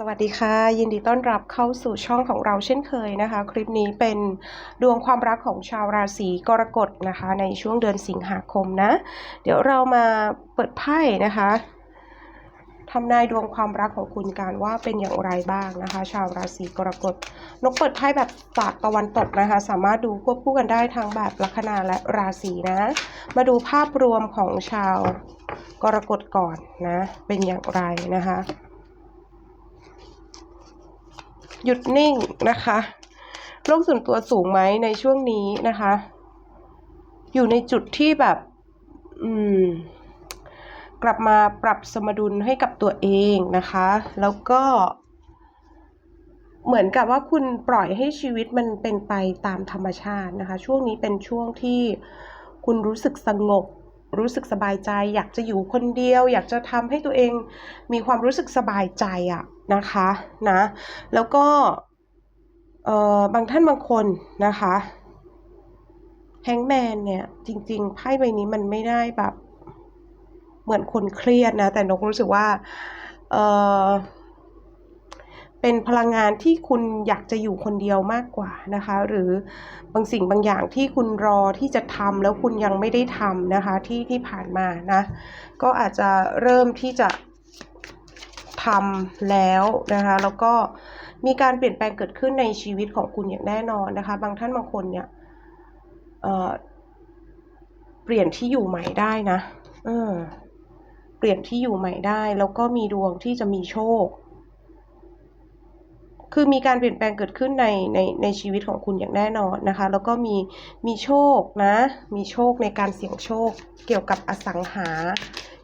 สวัสดีค่ะ ยินดีต้อนรับเข้าสู่ช่องของเราเช่นเคยนะคะ คลิปนี้เป็นดวงความรักของชาวราศีกรกฎนะคะ ในช่วงเดือนสิงหาคมนะ เดี๋ยวเรามาเปิดไพ่นะคะทำนายดวงความรักของคุณกันว่าเป็นอย่างไรบ้างนะคะ ชาวราศีกรกฎนกเปิดไพ่แบบศาสตะวันตกนะคะ สามารถดูควบคู่กันได้ทั้งแบบลัคนาและราศีนะ มาดูภาพรวมของชาวกรกฎก่อนนะ เป็นอย่างไรนะคะ หยุดนิ่งนะคะโลกส่วนตัวสูงไหมในช่วงนี้นะคะ อยู่ในจุดที่แบบ อืม กลับมาปรับสมดุลให้กับตัวเองนะคะ แล้วก็ เหมือนกับว่าคุณปล่อยให้ชีวิตมันเป็นไปตามธรรมชาตินะคะ ช่วงนี้เป็นช่วงที่คุณรู้สึกสงบ รู้สึกสบายใจ อยากจะอยู่คนเดียว อยากจะทำให้ตัวเองมีความรู้สึกสบายใจอะ นะคะนะแล้วก็เอ่อบางท่านบางคนนะคะแฮงแมนเนี่ยจริงๆไพ่ใบนี้มันไม่ได้แบบ เหมือนคนเครียดนะ แต่นกรู้สึกว่าเออเป็นพลังงานที่คุณอยากจะอยู่คนเดียวมากกว่านะคะ หรือบางสิ่งบางอย่างที่คุณรอที่จะทำแล้วคุณยังไม่ได้ทำนะคะที่ที่ผ่านมานะ ก็อาจจะเริ่มที่จะ ทำแล้วนะคะ แล้วก็มีการเปลี่ยนแปลงเกิดขึ้นในชีวิตของคุณอย่างแน่นอนนะคะ บางท่านบางคนเนี่ยเเปลี่ยนที่อยู่ใหม่ได้นะเออเปลี่ยนที่อยู่ใหม่ได้ แล้วก็มีดวงที่จะมีโชค คือมีการเปลี่ยนแปลงเกิดขึ้นในในในชีวิตของคุณอย่างแน่นอนนะคะ แล้วก็มีมีโชคนะ มีโชคในการเสี่ยงโชคเกี่ยวกับอสังหา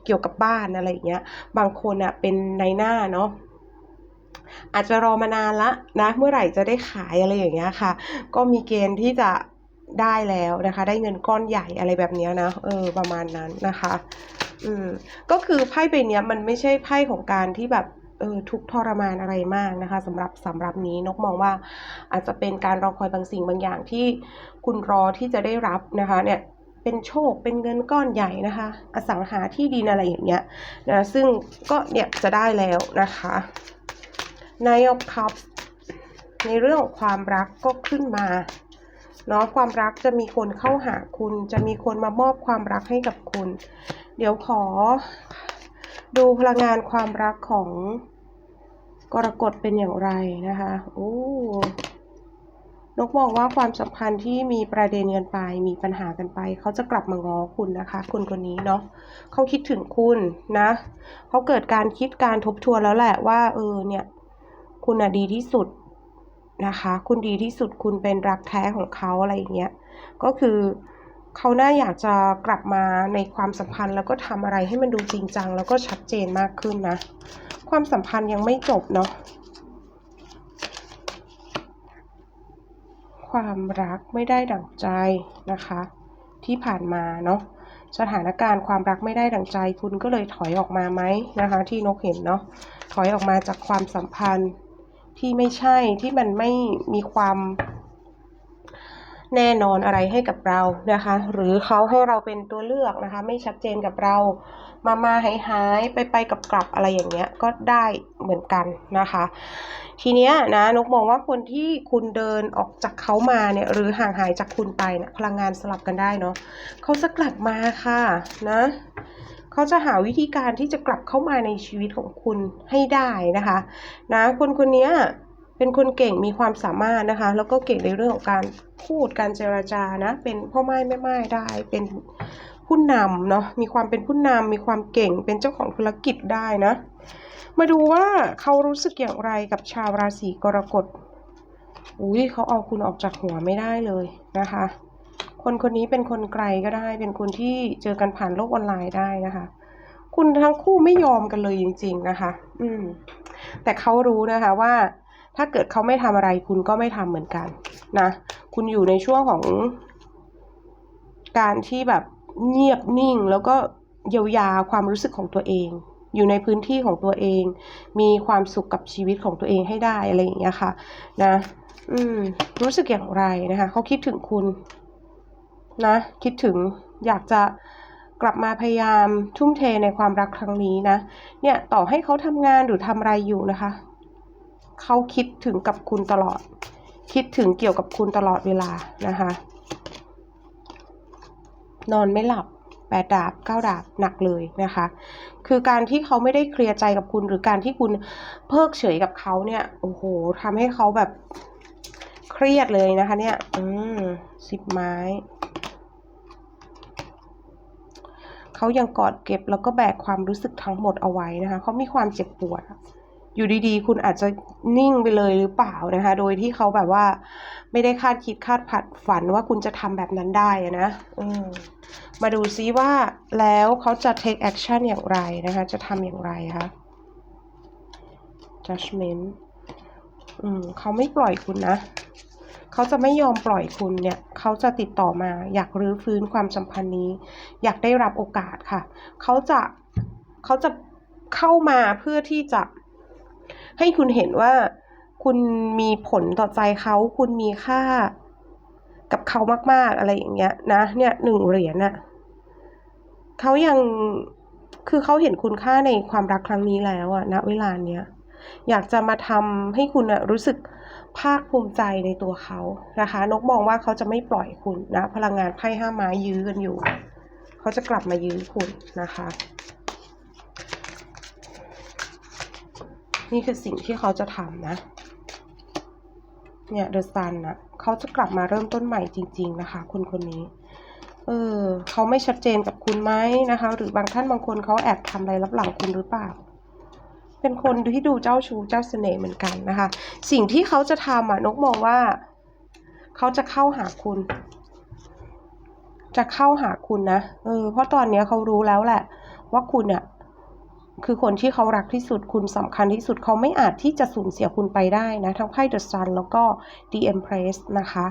เกี่ยวกับบ้านอะไรอย่างเงี้ย บางคนอะเป็นในหน้าเนาะอาจจะรอมานานละนะ เมื่อไหร่จะได้ขายอะไรอย่างเงี้ยค่ะ ก็มีเกณฑ์ที่จะได้แล้วนะคะ ได้เงินก้อนใหญ่อะไรแบบเนี้ยนะ เออ ประมาณนั้นนะคะ อืม ก็คือไพ่ใบนี้มันไม่ใช่ไพ่ของการที่แบบเออทุกทรมานอะไรมากนะคะสำหรับสำหรับนี้นกมองว่าอาจจะเป็นการรอคอยบางสิ่งบางอย่างที่คุณรอที่จะได้รับนะคะ เนี่ย เป็นโชคเป็นเงินก้อนใหญ่นะคะ อสังหาที่ดินอะไรอย่างเงี้ยนะซึ่งก็เนี่ยจะได้แล้วนะคะ Nine of Cups ในเรื่องของความรักก็ขึ้นมาเนาะความรักจะมีคนเข้าหาคุณ จะมีคนมามอบความรักให้กับคุณ เดี๋ยวขอดูพลังงานความรักของกรกฎเป็นอย่างไรนะคะโอ้ นกมองว่าความสัมพันธ์ที่มีประเด็นกันไป มีปัญหากันไป เขาจะกลับมาง้อคุณนะคะคุณคนนี้เนาะเขาคิดถึงคุณนะเขาเกิดการคิดการทบทวนแล้วแหละว่า เออเนี่ย คุณอะดีที่สุดนะคะ คุณดีที่สุดคุณเป็นรักแท้ของเขาอะไรอย่างเงี้ยก็คือเขาน่าอยากจะกลับมาในความสัมพันธ์แล้วก็ทำอะไรให้มันดูจริงจัง แล้วก็ชัดเจนมากขึ้นนะ ความสัมพันธ์ยังไม่จบเนาะ ความรักไม่ได้ดั่งใจนะคะ ที่ผ่านมาเนาะสถานการณ์ความรักไม่ได้ดั่งใจ คุณก็เลยถอยออกมาไหมนะคะ ที่นกเห็นเนาะถอยออกมาจากความสัมพันธ์ที่ไม่ใช่ที่มันไม่มีความ แน่นอนอะไรให้กับเรานะคะ หรือเขาให้เราเป็นตัวเลือกนะคะ ไม่ชัดเจนกับเรา มามาหายหายไปไปกับกลับอะไรอย่างเงี้ยก็ได้เหมือนกันนะคะ ทีเนี้ยนะนกมองว่าคนที่คุณเดินออกจากเขามาเนี่ยหรือห่างหายจากคุณไปเนี่ยพลังงานสลับกันได้เนาะเขาจะกลับมาค่ะนะเขาจะหาวิธีการที่จะกลับเข้ามาในชีวิตของคุณให้ได้นะคะ นะคนคนนี้ เป็นคนเก่งมีความสามารถนะคะ แล้วก็เก่งในเรื่องของการพูดการเจรจานะ เป็นพ่อไม้แม่ไม้ได้เป็นผู้นำเนาะมีความเป็นผู้นำมีความเก่งเป็นเจ้าของธุรกิจได้นะ มาดูว่าเขารู้สึกอย่างไรกับชาวราศีกรกฎอุ้ยเขาเอาคุณออกจากหัวไม่ได้เลยนะคะ คนคนนี้เป็นคนไกลก็ได้ เป็นคนที่เจอกันผ่านโลกออนไลน์ได้นะคะ คุณทั้งคู่ไม่ยอมกันเลยจริง ๆนะคะ อืมแต่เขารู้นะคะว่า ถ้าเกิดเขาไม่ทำอะไรคุณก็ไม่ทำเหมือนกันนะ คุณอยู่ในช่วงของการที่แบบเงียบนิ่ง แล้วก็เยียวยาความรู้สึกของตัวเอง อยู่ในพื้นที่ของตัวเอง มีความสุขกับชีวิตของตัวเองให้ได้อะไรอย่างเงี้ยค่ะ นะ อืม รู้สึกอย่างไรนะคะเขาคิดถึงคุณ นะ คิดถึงอยากจะกลับมาพยายามทุ่มเทในความรักครั้งนี้นะ เนี่ยต่อให้เขาทำงานหรือทำอะไรอยู่นะคะ เขาคิดถึงกับคุณตลอด คิดถึงเกี่ยวกับคุณตลอดเวลานะคะ นอนไม่หลับแปดดาบเก้าดาบหนักเลยนะคะ คือการที่เขาไม่ได้เคลียร์ใจกับคุณ หรือการที่คุณเพิกเฉยกับเขาเนี่ยโอ้โหทำให้เขาแบบเครียดเลยนะคะ เนี่ย อืมสิบไม้เขายังกอดเก็บแล้วก็แบกความรู้สึกทั้งหมดเอาไว้นะคะเขามีความเจ็บปวด อยู่ดีๆ คุณอาจจะนิ่งไปเลยหรือเปล่านะคะ โดยที่เขาแบบว่า ไม่ได้คาดคิดคาดผัดฝันว่าคุณจะทำแบบนั้นได้นะอมมาดูซิว่าแล้วเขาจะ take action อย่างไรนะคะ จะทำอย่างไรคะ judgment อืมเขาไม่ปล่อยคุณนะเขาจะไม่ยอมปล่อยคุณเนี่ย เขาจะติดต่อมา อยากรื้อฟื้นความสัมพันธ์นี้ อยากได้รับโอกาสค่ะ เขาจะเขาจะเข้ามาเพื่อที่จะ ให้คุณเห็นว่าคุณมีผลต่อใจเขาคุณมีค่ากับเขามาก ๆ อะไรอย่างเงี้ยนะเนี่ยหนึ่งเหรียญน่ะเขายังคือเขาเห็นคุณค่าในความรักครั้งนี้แล้วอะณเวลาเนี้ยอยากจะมาทำให้คุณอะรู้สึกภาคภูมิใจในตัวเขานะคะ นกมองว่าเขาจะไม่ปล่อยคุณนะ พลังงานไพ่ห้าไม้ยื้อกันอยู่ เขาจะกลับมายื้อคุณนะคะ นี่คือสิ่งที่เขาจะทำนะ เนี่ยเดอะซันนะเขาจะกลับมาเริ่มต้นใหม่จริง ๆ นะคะ คนคนนี้ เออเขาไม่ชัดเจนกับคุณไหมนะคะ หรือบางท่านบางคนเขาแอบทำอะไรรับหลังคุณหรือเปล่าเป็นคนที่ดูเจ้าชู้เจ้าเสน่ห์เหมือนกันนะคะ สิ่งที่เขาจะทำอะนกมองว่า เขาจะเข้าหาคุณ จะเข้าหาคุณนะเออเพราะตอนเนี้ยเขารู้แล้วแหละ ว่าคุณอะ คือคนที่เขารักที่สุดคุณสำคัญที่สุดเขาไม่อาจที่จะสูญเสียคุณไปได้นะ ทั้งไพ่ The Sun แล้วก็ The Empress นะคะ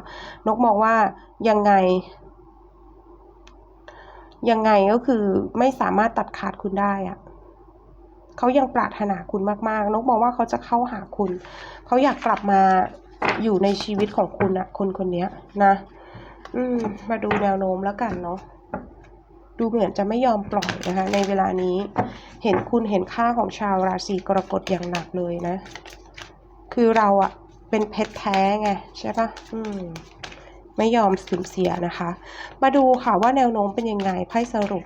นกมองว่ายังไง ยังไงก็คือไม่สามารถตัดขาดคุณได้อะเขายังปรารถนาคุณมากๆ นกมองว่าเขาจะเข้าหาคุณ เขาอยากกลับมาอยู่ในชีวิตของคุณอะคนคนนี้นะ อืม มาดูแนวโน้มแล้วกันเนาะ ดูเหมือนจะไม่ยอมปล่อยนะคะ ในเวลานี้ เห็นคุณเห็นค่าของชาวราศีกรกฎอย่างหนักเลยนะ คือเราอะเป็นเพชรแท้ไงใช่ปะอืมไม่ยอมสูญเสียนะคะ มาดูค่ะว่าแนวโน้มเป็นยังไงไพ่สรุป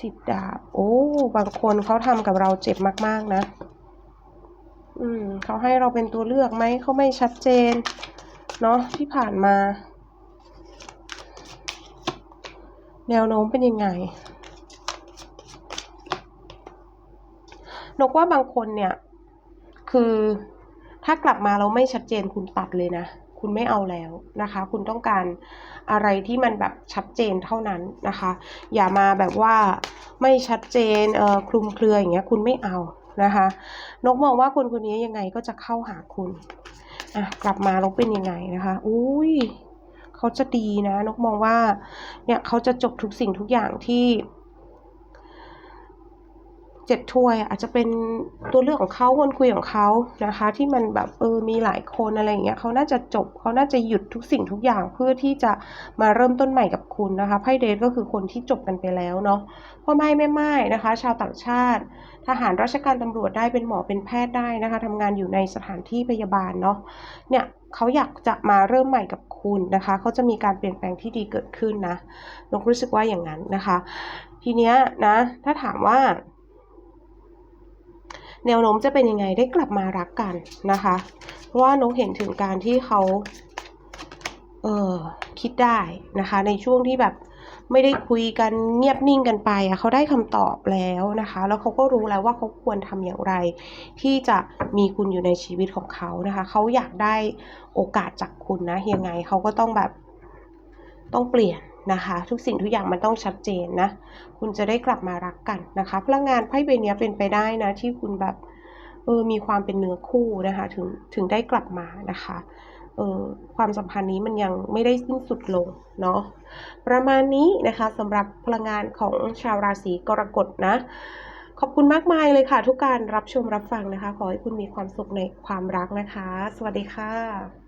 สิดาบ โอ้ บางคนเขาทำกับเราเจ็บมาก ๆ นะ อืมเขาให้เราเป็นตัวเลือกไหมเขาไม่ชัดเจน เนาะที่ผ่านมา แนวโน้มเป็นยังไงนกว่าบางคนเนี่ย คือถ้ากลับมาเราไม่ชัดเจนคุณตัดเลยนะ คุณไม่เอาแล้วนะคะ คุณต้องการอะไรที่มันแบบชัดเจนเท่านั้นนะคะ อย่ามาแบบว่าไม่ชัดเจนเอ่อคลุมเครืออย่างเงี้ยคุณไม่เอานะคะ นกมองว่าคนคนนี้ยังไงก็จะเข้าหาคุณอะกลับมาล้วเป็นยังไงนะคะ อุ้ย เขาจะดีนะนกมองว่า เนี่ยเขาจะจบทุกสิ่งทุกอย่างที่เจ็ดถ้วยอาจจะเป็นตัวเลือกของเขาคนคุยของเขานะคะ ที่มันแบบเออมีหลายคนอะไรอย่างเงี้ยเขาน่าจะจบเขาน่าจะหยุดทุกสิ่งทุกอย่างเพื่อที่จะมาเริ่มต้นใหม่กับคุณนะคะไพ่เดทก็คือคนที่จบกันไปแล้วเนาะพ่อไม้แม่ไม้นะคะ ชาวต่างชาติ ทหารราชการตำรวจได้เป็นหมอเป็นแพทย์ได้นะคะทำงานอยู่ในสถานที่พยาบาลเนาะเนี่ย เขาอยากจะมาเริ่มใหม่กับคุณนะคะ เขาจะมีการเปลี่ยนแปลงที่ดีเกิดขึ้นนะนกรู้สึกว่าอย่างนั้นนะคะ ทีเนี้ยนะ ถ้าถามว่า แนวโน้มจะเป็นยังไงได้กลับมารักกันนะคะ เพราะว่านกเห็นถึงการที่เขาเออคิดได้นะคะ ในช่วงที่แบบ ไม่ได้คุยกันเงียบนิ่งกันไปอะเขาได้คำตอบแล้วนะคะ แล้วเขาก็รู้แล้วว่าเขาควรทำอย่างไร ที่จะมีคุณอยู่ในชีวิตของเขานะคะ เขาอยากได้โอกาสจากคุณนะยังไงเขาก็ต้องแบบต้องเปลี่ยนนะคะ ทุกสิ่งทุกอย่างมันต้องชัดเจนนะ คุณจะได้กลับมารักกันนะคะ พลังงานไพ่ใบนี้เป็นไปได้นะ ที่คุณแบบเออมีความเป็นเนื้อคู่นะคะ ถึงถึงได้กลับมานะคะ เออความสัมพันธ์นี้มันยังไม่ได้สิ้นสุดลงเนาะประมาณนี้นะคะสำหรับพลังงานของชาวราศีกรกฎนะ ขอบคุณมากมายเลยค่ะ ทุกการรับชมรับฟังนะคะ ขอให้คุณมีความสุขในความรักนะคะ สวัสดีค่ะ